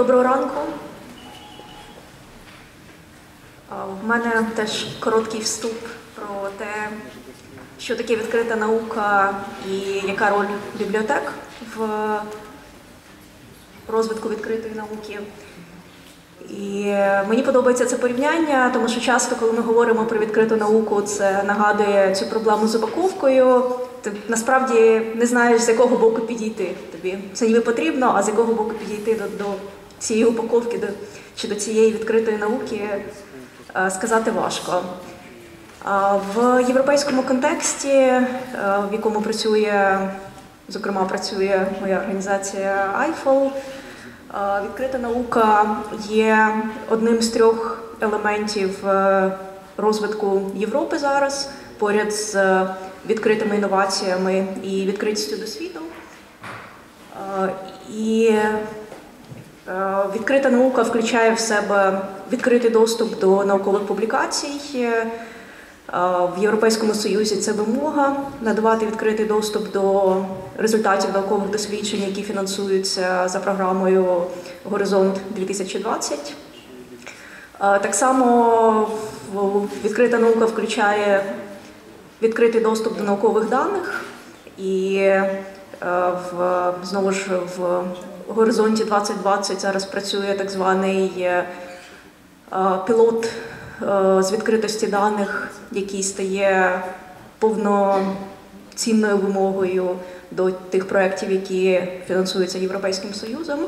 Доброго ранку. В мене теж короткий вступ про те, що таке відкрита наука і яка роль бібліотек в розвитку відкритої науки. І мені подобається це порівняння, тому що часто, коли ми говоримо про відкриту науку, це нагадує цю проблему з упаковкою. Ти насправді не знаєш, з якого боку підійти. Тобі це ніби потрібно, а з якого боку підійти до, до цієї упаковки до, чи до цієї відкритої науки сказати важко. В європейському контексті, в якому працює, зокрема, працює моя організація IFOL, Відкрита наука є одним з трьох елементів розвитку Європи зараз, поряд з відкритими інноваціями і відкритістю до світу. І відкрита наука включає в себе відкритий доступ до наукових публікацій. В Європейському Союзі це вимога надавати відкритий доступ до результатів наукових досліджень, які фінансуються за програмою Горизонт 2020. Так само відкрита наука включає відкритий доступ до наукових даних, і в, знову ж в горизонті 2020 зараз працює так званий пілот з відкритості даних, який стає повноцінною вимогою до тих проєктів, які фінансуються Європейським Союзом.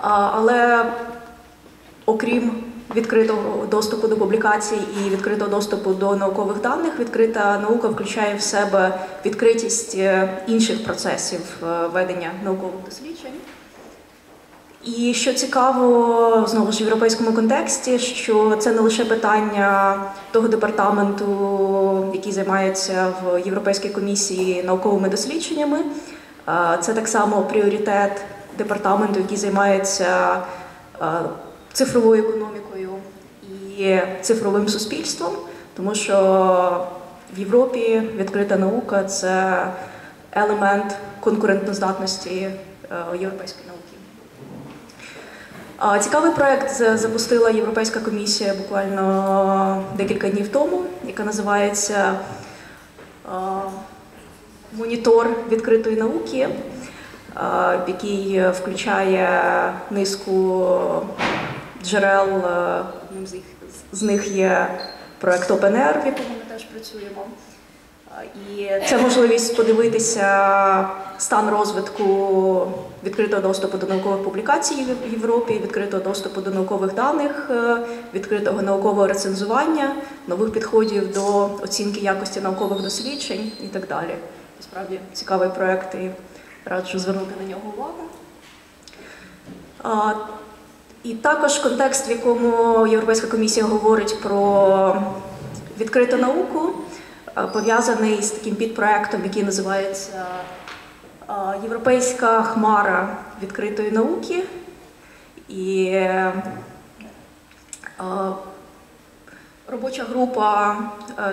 Але окрім відкритого доступу до публікацій і відкритого доступу до наукових даних, відкрита наука включає в себе відкритість інших процесів ведення наукових досліджень. І що цікаво, знову ж в європейському контексті, що це не лише питання того департаменту, який займається в Європейській комісії науковими дослідженнями, це так само пріоритет департаменту, який займається цифровою економікою і цифровим суспільством, тому що в Європі відкрита наука це елемент конкурентноздатності європейської науки. Цікавий проект запустила Європейська комісія буквально декілька днів тому, яка називається Монітор відкритої науки, який включає низку джерел. З них є проект OpenAir, в якому ми теж працюємо. І це можливість подивитися стан розвитку відкритого доступу до наукових публікацій в Європі, відкритого доступу до наукових даних, відкритого наукового рецензування, нових підходів до оцінки якості наукових досліджень і так далі. Справді цікавий проєкт і раджу звернути на нього увагу. І також контекст, в якому Європейська комісія говорить про відкриту науку пов'язаний з таким підпроектом, який називається Європейська хмара відкритої науки. І робоча група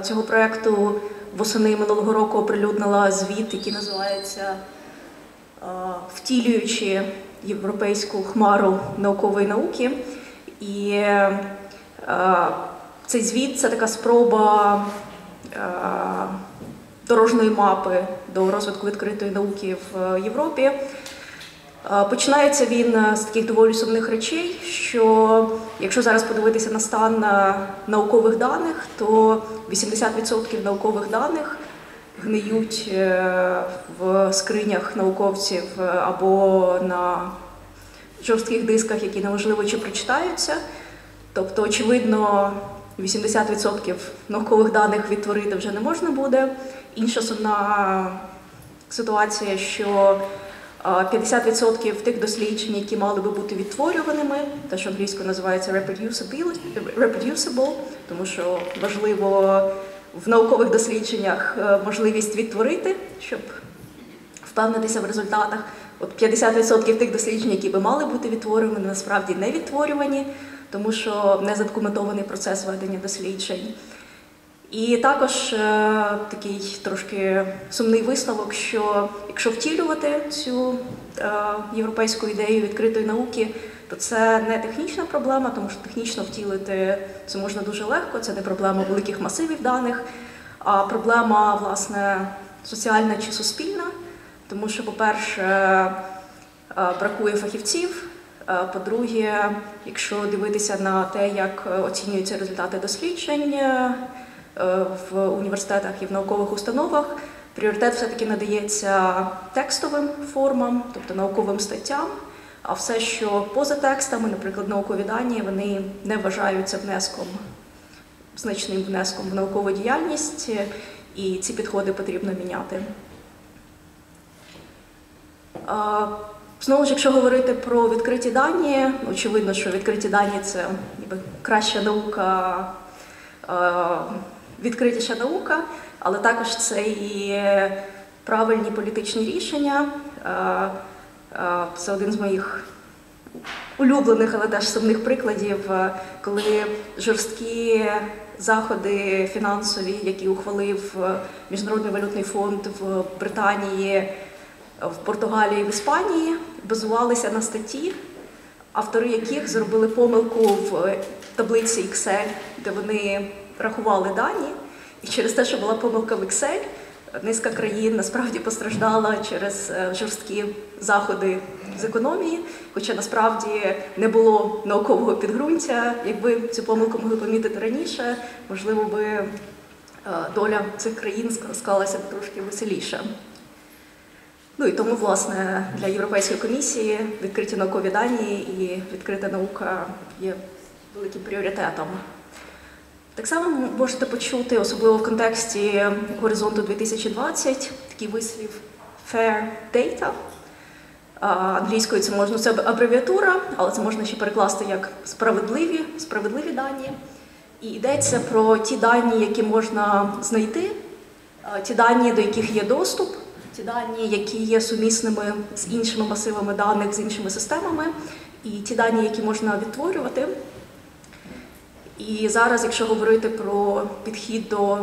цього проєкту восени минулого року оприлюднила звіт, який називається Втілюючи європейську хмару наукової науки. І цей звіт це така спроба дорожньої мапи до розвитку відкритої науки в Європі. Починається він з таких доволі сумних речей, що якщо зараз подивитися на стан наукових даних, то 80% наукових даних гниють в скринях науковців або на жорстких дисках, які неможливо чи прочитаються. Тобто, очевидно, 80% наукових даних відтворити вже не можна буде. Інша сумна ситуація, що 50% тих досліджень, які мали би бути відтворюваними, те, що англійською називається reproducible, тому що важливо в наукових дослідженнях можливість відтворити, щоб впевнитися в результатах. От 50% тих досліджень, які би мали бути відтворювані, насправді не відтворювані тому що не задокументований процес ведення досліджень. І також е, такий трошки сумний висновок, що якщо втілювати цю е, європейську ідею відкритої науки, то це не технічна проблема, тому що технічно втілити це можна дуже легко. Це не проблема великих масивів даних, а проблема власне соціальна чи суспільна, тому що, по-перше, е, бракує фахівців. Е, По-друге, якщо дивитися на те, як е, оцінюються результати досліджень в університетах і в наукових установах, пріоритет все-таки надається текстовим формам, тобто науковим статтям. А все, що поза текстами, наприклад, наукові дані, вони не вважаються внеском, значним внеском в наукову діяльність, і ці підходи потрібно міняти. Знову ж, якщо говорити про відкриті дані, очевидно, що відкриті дані це ніби краща наука, відкритіша наука, але також це і правильні політичні рішення. Е, Це один з моїх улюблених, але теж сумних прикладів, е, коли жорсткі заходи фінансові, які ухвалив е, Міжнародний валютний фонд в Британії в Португалії в Іспанії базувалися на статті, автори яких зробили помилку в таблиці Excel, де вони рахували дані. І через те, що була помилка в Excel, низка країн насправді постраждала через е, жорсткі заходи з економії, хоча насправді не було наукового підґрунтя. Якби цю помилку могли помітити раніше, можливо би е, доля цих країн склалася б трошки веселіше. Ну і тому, власне, для Європейської комісії відкриті наукові дані і відкрита наука є великим пріоритетом. Так само можете почути, особливо в контексті горизонту 2020, такий вислів fair data. Англійською це можна це абревіатура, але це можна ще перекласти як справедливі, справедливі дані. І йдеться про ті дані, які можна знайти, ті дані, до яких є доступ ті дані, які є сумісними з іншими масивами даних, з іншими системами, і ті дані, які можна відтворювати. І зараз, якщо говорити про підхід до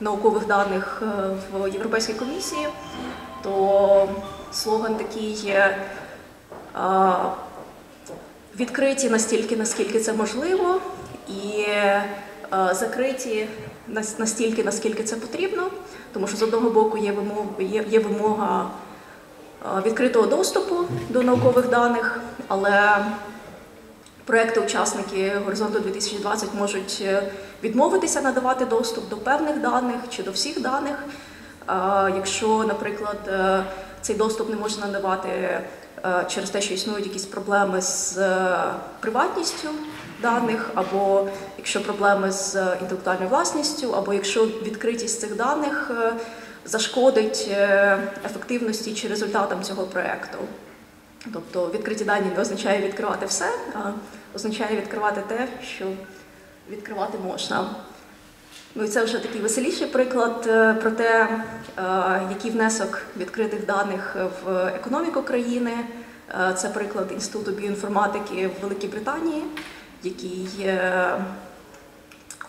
наукових даних е, в Європейській комісії, то слоган такий є відкриті настільки, наскільки це можливо, і закриті настільки, наскільки це потрібно, тому що з одного боку є вимога, є вимога відкритого доступу до наукових даних, але проекти-учасники Горизонту 2020 можуть е, відмовитися надавати доступ до певних даних чи до всіх даних. Якщо, наприклад, е, цей доступ не можна надавати е, через те, що існують якісь проблеми з приватністю даних, або якщо проблеми з інтелектуальною власністю, або якщо відкритість цих даних зашкодить ефективності чи результатам цього проєкту. Тобто відкриті дані не означає відкривати все, а означає відкривати те, що відкривати можна. Ну і це вже такий веселіший приклад е, про те, який внесок відкритих даних в економіку країни. Це приклад Інституту біоінформатики в Великій Британії який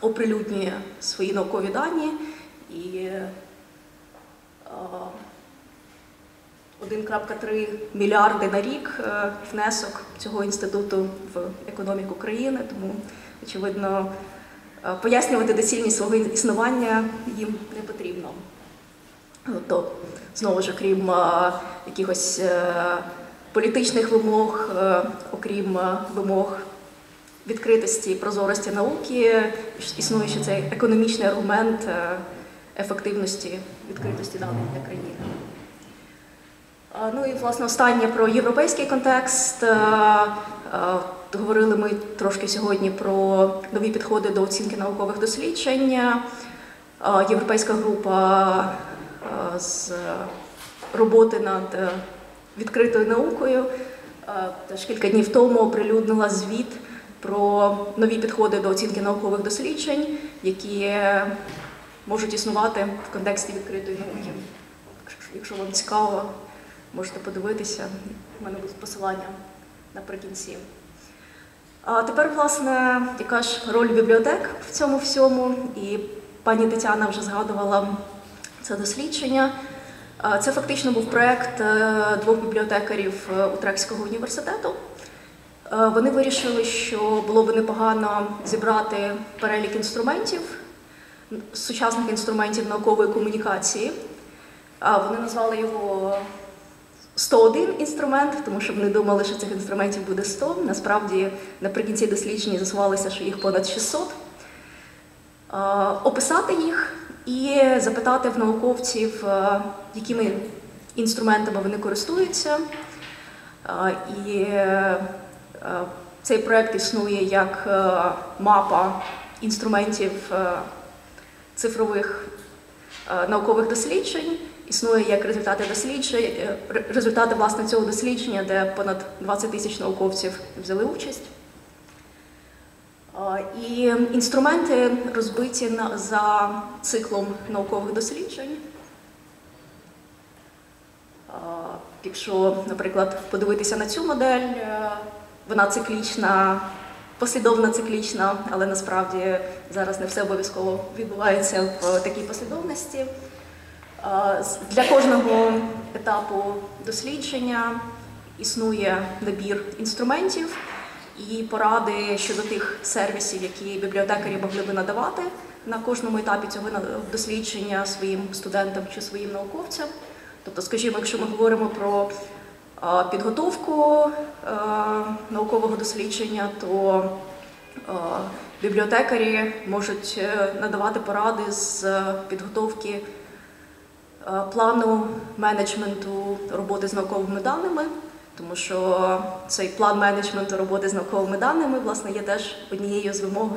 оприлюднює свої наукові дані і 1,3 мільярди на рік е, внесок цього інституту в економіку країни, тому, очевидно, е, пояснювати доцільність свого існування їм не потрібно. То, знову ж, окрім е, якихось політичних вимог, окрім вимог відкритості і прозорості науки існує ще цей економічний аргумент ефективності відкритості даних для країни. Ну і власне останнє про європейський контекст. Е, е, говорили ми трошки сьогодні про нові підходи до оцінки наукових досліджень. Європейська група з роботи над відкритою наукою теж кілька днів тому оприлюднила звіт про нові підходи до оцінки наукових досліджень, які можуть існувати в контексті відкритої науки. Якщо вам цікаво, можете подивитися. У мене буде посилання наприкінці. А тепер, власне, яка ж роль бібліотек в цьому всьому? І пані Тетяна вже згадувала це дослідження. Це фактично був проєкт е, двох бібліотекарів е, Утрехтського університету. Е, Вони вирішили, що було б непогано зібрати перелік інструментів, сучасних інструментів наукової комунікації. Вони назвали його 101 інструмент, тому що вони думали, що цих інструментів буде 100. Насправді, наприкінці дослідження з'ясувалося, що їх понад 600. Е, Описати їх і запитати в науковців, якими інструментами вони користуються. І цей проект існує як мапа інструментів цифрових наукових досліджень. Існує як результати досліджень, результати власне цього дослідження, де понад 20 тисяч науковців взяли участь. І інструменти розбиті за циклом наукових досліджень. Якщо, наприклад, подивитися на цю модель, е, вона циклічна, послідовна циклічна, але насправді зараз не все обов'язково відбувається в такій послідовності. Для кожного етапу дослідження існує набір інструментів і поради щодо тих сервісів, які бібліотекарі могли би надавати на кожному етапі цього дослідження своїм студентам чи своїм науковцям. Тобто, скажімо, якщо ми говоримо про підготовку наукового дослідження, то бібліотекарі можуть е, надавати поради з е, підготовки плану менеджменту роботи з науковими даними, тому що цей план менеджменту роботи з науковими даними власне є теж однією з вимог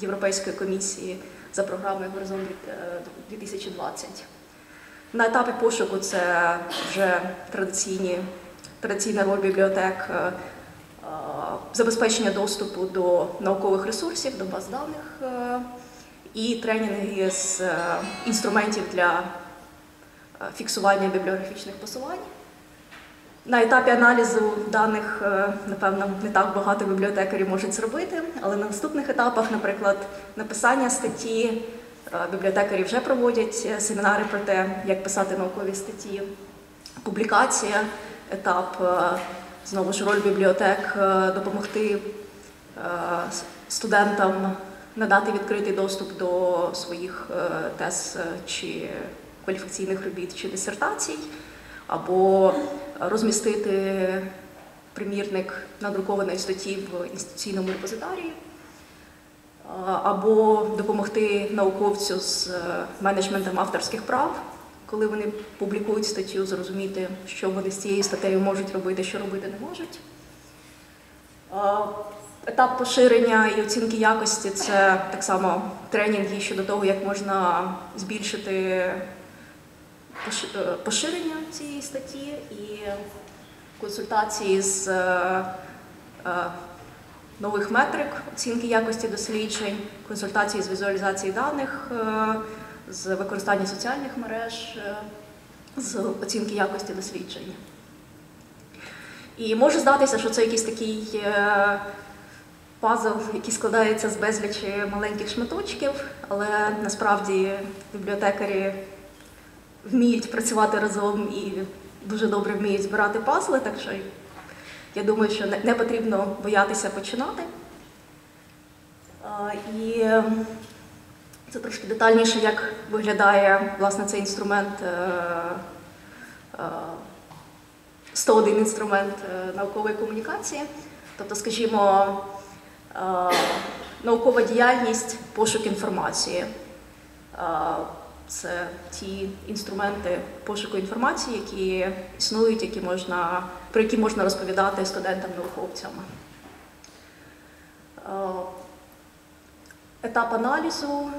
Європейської комісії за програмою Горизонт е, 2020. На етапі пошуку це вже традиційні, традиційна роль бібліотек, е, е, забезпечення доступу до наукових ресурсів, до баз даних е, і тренінги з е, інструментів для е, фіксування бібліографічних посувань. На етапі аналізу даних, е, напевно, не так багато бібліотекарів можуть зробити, але на наступних етапах, наприклад, написання статті, е, бібліотекарі вже проводять е, семінари про те, як писати наукові статті, публікація, етап, е, знову ж роль бібліотек е, допомогти е, студентам надати відкритий доступ до своїх е, тез е, чи кваліфікаційних робіт чи дисертацій, або розмістити примірник надрукованої статті в інституційному репозиторії, або допомогти науковцю з е, менеджментом авторських прав, коли вони публікують статтю, зрозуміти, що вони з цією статтею можуть робити, що робити не можуть. Етап поширення і оцінки якості це так само тренінги щодо того, як можна збільшити е, поширення цієї статті і консультації з е, е, нових метрик оцінки якості досліджень, консультації з візуалізації даних, з використання соціальних мереж, з оцінки якості досліджень. І може здатися, що це якийсь такий пазл, який складається з безлічі маленьких шматочків, але насправді бібліотекарі вміють працювати разом і дуже добре вміють збирати пазли, так що я думаю, що не, потрібно боятися починати. І е, це трошки детальніше, як виглядає власне цей інструмент. е, е, 101 інструмент е, наукової комунікації. Тобто, скажімо, е, наукова діяльність, пошук інформації. Це ті інструменти пошуку інформації, які існують, які можна, про які можна розповідати студентам-науковцям. Е, Етап аналізу.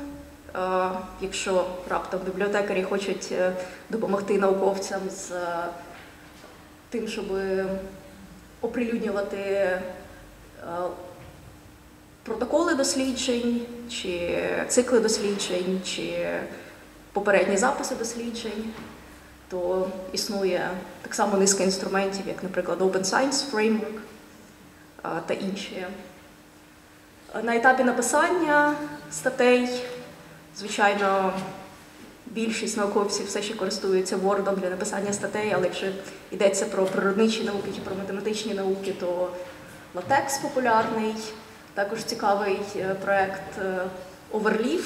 Е, Якщо раптом бібліотекарі хочуть е, допомогти науковцям з тим, щоб оприлюднювати протоколи досліджень, чи цикли досліджень, чи попередні записи досліджень, то існує так само низка інструментів, як, наприклад, Open Science Framework та інші. На етапі написання статей Звичайно, більшість науковців все ще користуються Word для написання статей, але якщо йдеться про природничі науки чи про математичні науки, то латекс популярний. Також цікавий е, проект е, Overleaf.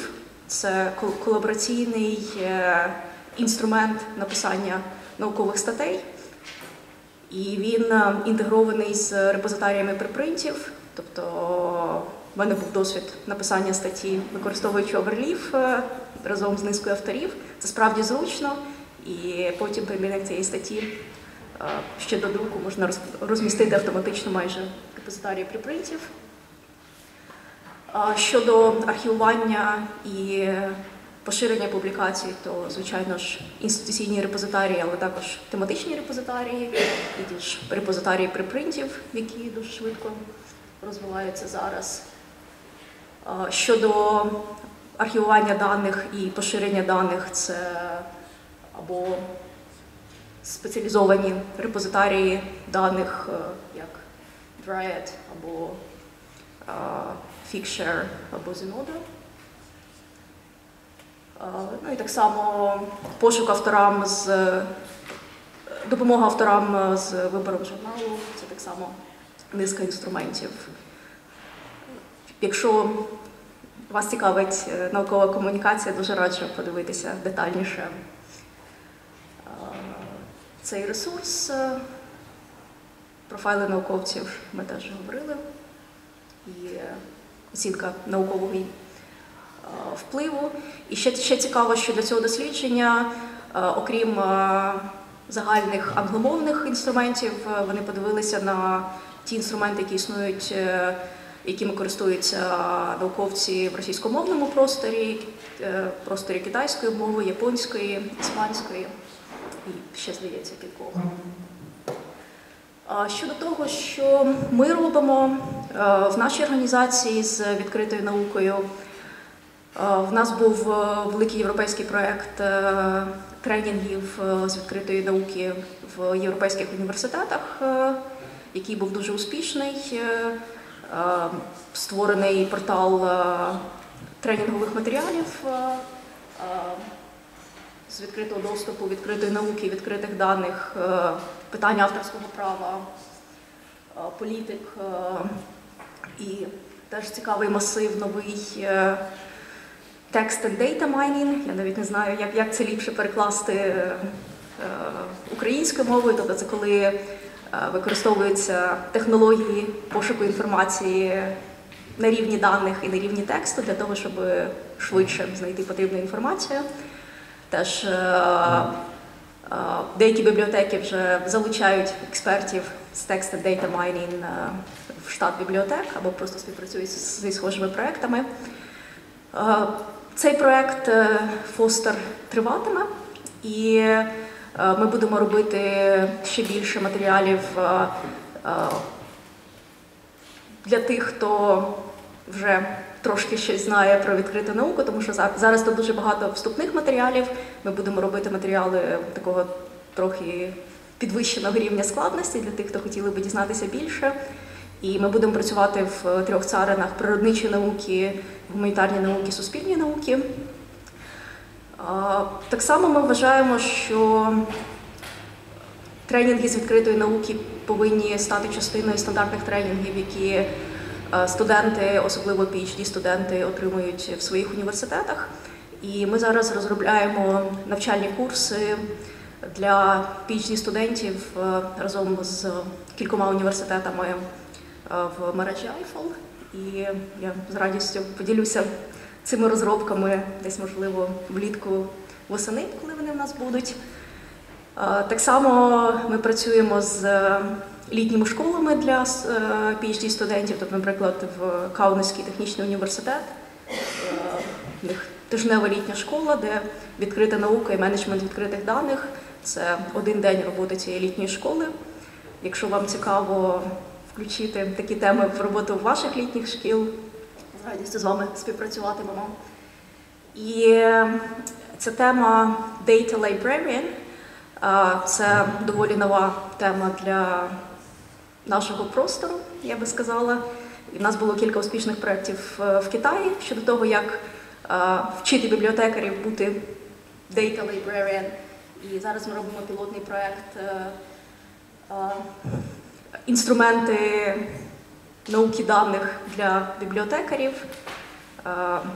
Це кол- колабораційний е, інструмент написання наукових статей. І він е, інтегрований з репозитаріями припринтів. Тобто в мене був досвід написання статті, використовуючи Overleaf е, разом з низкою авторів. Це справді зручно, і потім примірник цієї статті ще до друку можна роз- розмістити автоматично майже репозитарії припринтів. Щодо архівування і поширення публікацій, то звичайно ж інституційні репозитарії, але також тематичні репозитарії, і ж репозитарії припринтів, які дуже швидко розвиваються зараз. Щодо архівування даних і поширення даних, це або спеціалізовані репозитарії даних, е, як Dryad або Figshare або Zenodo. А, Ну і так само пошук авторам з допомога авторам з вибором журналу це так само низка інструментів. Якщо вас цікавить е, наукова комунікація, дуже раджу подивитися детальніше е, цей ресурс. Е, Профайли науковців ми теж говорили. І е, оцінка наукового е, впливу. І ще, ще цікаво, що для цього дослідження, е, окрім е, загальних англомовних інструментів, вони подивилися на ті інструменти, які існують, якими користуються науковці в російськомовному просторі, просторі китайської мови, японської, іспанської і ще здається кількох. Щодо того, що ми робимо е, в нашій організації з відкритою наукою, е, в нас був е, великий європейський проєкт тренінгів з відкритої науки в європейських університетах, який був дуже успішний. Створений портал тренінгових матеріалів з відкритого доступу, відкритої науки, відкритих даних, питання авторського права, е, політик е, і теж цікавий масив новий е, Text and Data Mining. Я навіть не знаю, як, як це ліпше перекласти українською мовою. Тобто це коли використовуються технології пошуку інформації на рівні даних і на рівні тексту для того, щоб швидше знайти потрібну інформацію. Теж деякі бібліотеки вже залучають експертів з and Data Mining е, в штат бібліотек або просто співпрацюють зі схожими проектами. Е, Цей проект е, Фостер триватиме, і ми будемо робити ще більше матеріалів для тих, хто вже трошки щось знає про відкриту науку, тому що зараз тут дуже багато вступних матеріалів. Ми будемо робити матеріали такого трохи підвищеного рівня складності для тих, хто хотіли би дізнатися більше. І ми будемо працювати в трьох царинах природничі науки, гуманітарні науки, суспільні науки. Так само ми вважаємо, що тренінги з відкритої науки повинні стати частиною стандартних тренінгів, які е, студенти, особливо phd студенти отримують в своїх університетах. І ми зараз розробляємо навчальні курси для phd студентів е, разом з кількома університетами е, в мережі IFL. І я з радістю поділюся цими розробками десь, можливо, влітку восени, коли вони в нас будуть. Е, Так само ми працюємо з е, літніми школами для phd студентів, тобто, наприклад, в Каунасський технічний університет. Е, В них тижнева літня школа, де відкрита наука і менеджмент відкритих даних. Це один день роботи цієї літньої школи. Якщо вам цікаво включити такі теми в роботу ваших літніх шкіл, з радістю з вами співпрацюватимемо. І е, ця тема Data Librarian. е, Це доволі нова тема для нашого простору, я би сказала. В нас було кілька успішних проєктів е, в Китаї щодо того, як е, вчити бібліотекарів бути data librarian. І зараз ми робимо пілотний проект е, інструменти науки даних для бібліотекарів.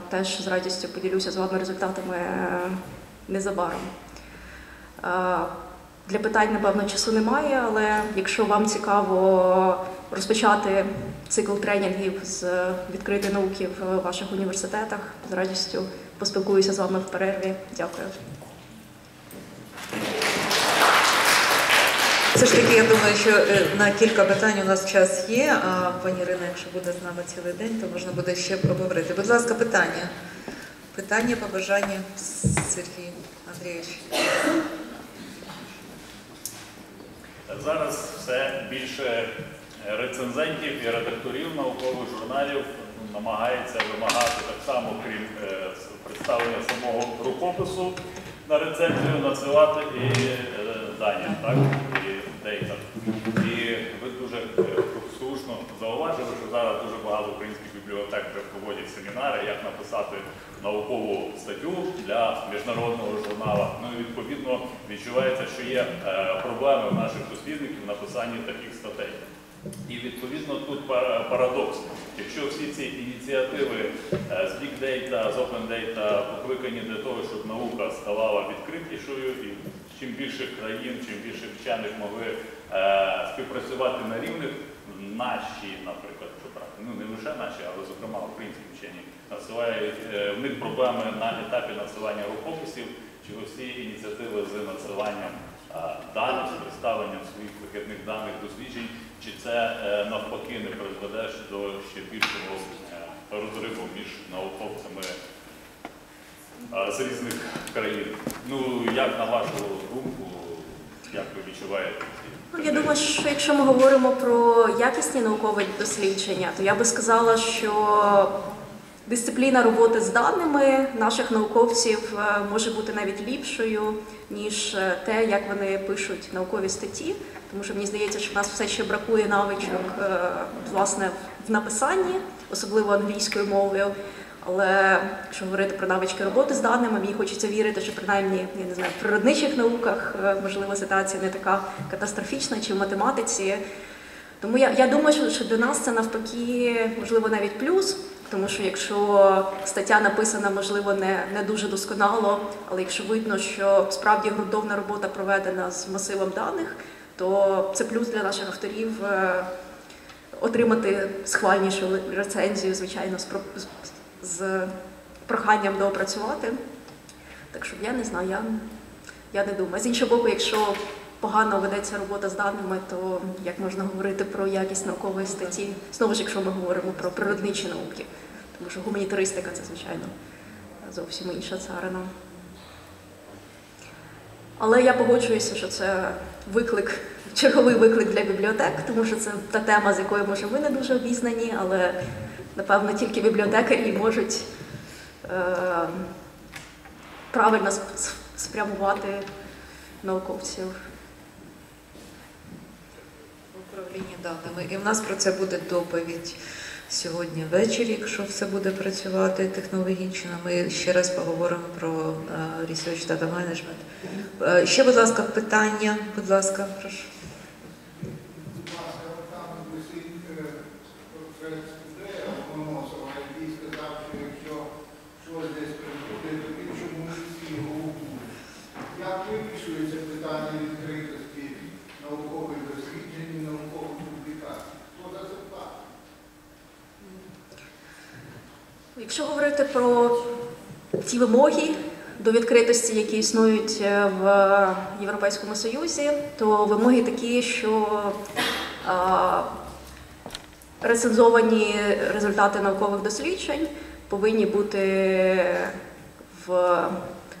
Теж з радістю поділюся з вами результатами незабаром. Для питань, напевно, часу немає, але якщо вам цікаво розпочати цикл тренінгів з відкритої науки в ваших університетах, з радістю поспілкуюся з вами в перерві. Дякую. Все ж таки, я думаю, що е, на кілька питань у нас час є. А пані Ірина, якщо буде з нами цілий день, то можна буде ще поговорити. Будь ласка, питання. Питання, побажання, Сергій Андрійович. Зараз все більше рецензентів і редакторів наукових журналів намагається вимагати так само, крім е, представлення самого рукопису на рецензію, надсилати і е, дані, так, і дейта. І ви дуже е, слушно зауважили, що зараз дуже багато українських бібліотек вже проводять семінари, як написати наукову статтю для міжнародного журналу. Ну і відповідно відчувається, що є е, проблеми в наших дослідників в написанні таких статей. І відповідно тут парадокс. Якщо всі ці ініціативи е, з Big Data, з Open Data покликані для того, щоб наука ставала відкритішою, і чим більше країн, чим більше вчених могли е, співпрацювати на рівних, наші, наприклад, ну не лише наші, але зокрема українські вчені, надсилають е, в них проблеми на етапі надсилання рукописів, чи усі ініціативи з надсиланням даних, з представленням своїх вихідних даних досліджень, чи це е, навпаки не призведе до ще більшого е, розриву між науковцями з різних країн. Ну, як на вашу думку, як ви відчуваєте? Ну, я думаю, що якщо ми говоримо про якісні наукові дослідження, то я би сказала, що дисципліна роботи з даними наших науковців е, може бути навіть ліпшою, ніж е, те, як вони пишуть наукові статті. Тому що мені здається, що в нас все ще бракує навичок е, власне в написанні, особливо англійською мовою. Але якщо говорити про навички роботи з даними, мені хочеться вірити, що принаймні я не знаю, в природничих науках е, можливо ситуація не така катастрофічна, чи в математиці. Тому я, я думаю, що, для нас це навпаки можливо навіть плюс, тому що якщо стаття написана, можливо, не, не дуже досконало, але якщо видно, що справді ґрунтовна робота проведена з масивом даних, то це плюс для наших авторів е, отримати схвальнішу рецензію, звичайно, з, з, проханням доопрацювати. Так що я не знаю, я, я не думаю. З іншого боку, якщо погано ведеться робота з даними, то як можна говорити про якість наукової статті? Знову ж, якщо ми говоримо про природничі науки, тому що гуманітаристика це, звичайно, зовсім інша царина. Але я погоджуюся, що це виклик, черговий виклик для бібліотек, тому що це та тема, з якою може ми не дуже обізнані, але напевно тільки бібліотекарі можуть е, правильно сп- сп- спрямувати науковців. Управління даними. І в нас про це буде доповідь сьогодні ввечері, якщо все буде працювати технологічно. Ми ще раз поговоримо про е, Research Data Management. Е, Ще, будь ласка, питання. Будь ласка, прошу. Будь ласка, там висить е, портрет студея Ломоносова, який сказав, що якщо щось десь приходить, то він чому не всі його гукнуть. Як вирішується питання відкритості наукових досліджень і наукових публікацій? Хто за це платить? Якщо говорити про ті вимоги до відкритості, які існують е, в Європейському Союзі, то вимоги такі, що а, рецензовані результати наукових досліджень повинні бути в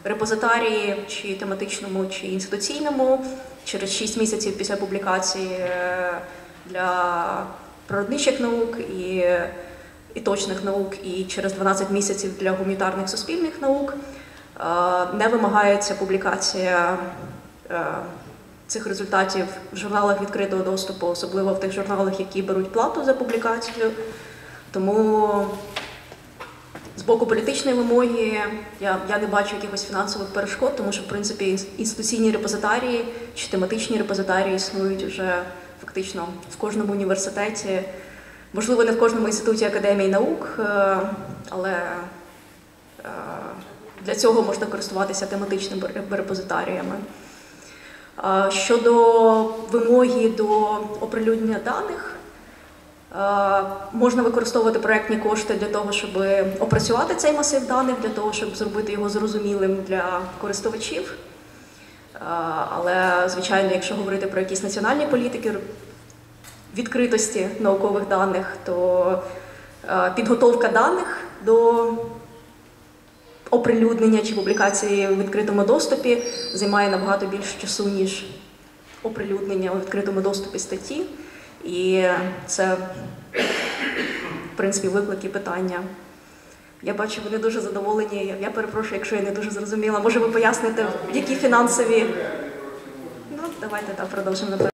репозитарії чи тематичному, чи інституційному через 6 місяців після публікації е, для природничих наук і і точних наук, і через 12 місяців для гуманітарних суспільних наук. Е, Не вимагається публікація е, цих результатів в журналах відкритого доступу, особливо в тих журналах, які беруть плату за публікацію. Тому з боку політичної вимоги я, я не бачу якихось фінансових перешкод, тому що в принципі інс- інституційні репозитарії чи тематичні репозитарії існують вже фактично в кожному університеті. Можливо, не в кожному інституті академії наук, е, але е, для цього можна користуватися тематичними ре- репозитаріями. Щодо вимоги до оприлюднення даних, е, можна використовувати проектні кошти для того, щоб опрацювати цей масив даних, для того, щоб зробити його зрозумілим для користувачів. Але, звичайно, якщо говорити про якісь національні політики відкритості наукових даних, то е, підготовка даних до оприлюднення чи публікації в відкритому доступі займає набагато більше часу, ніж оприлюднення у відкритому доступі статті. І це, в принципі, виклики питання. Я бачу, ви не дуже задоволені. Я перепрошую, якщо я не дуже зрозуміла. Може, ви поясните, які фінансові. Ну, давайте так продовжимо.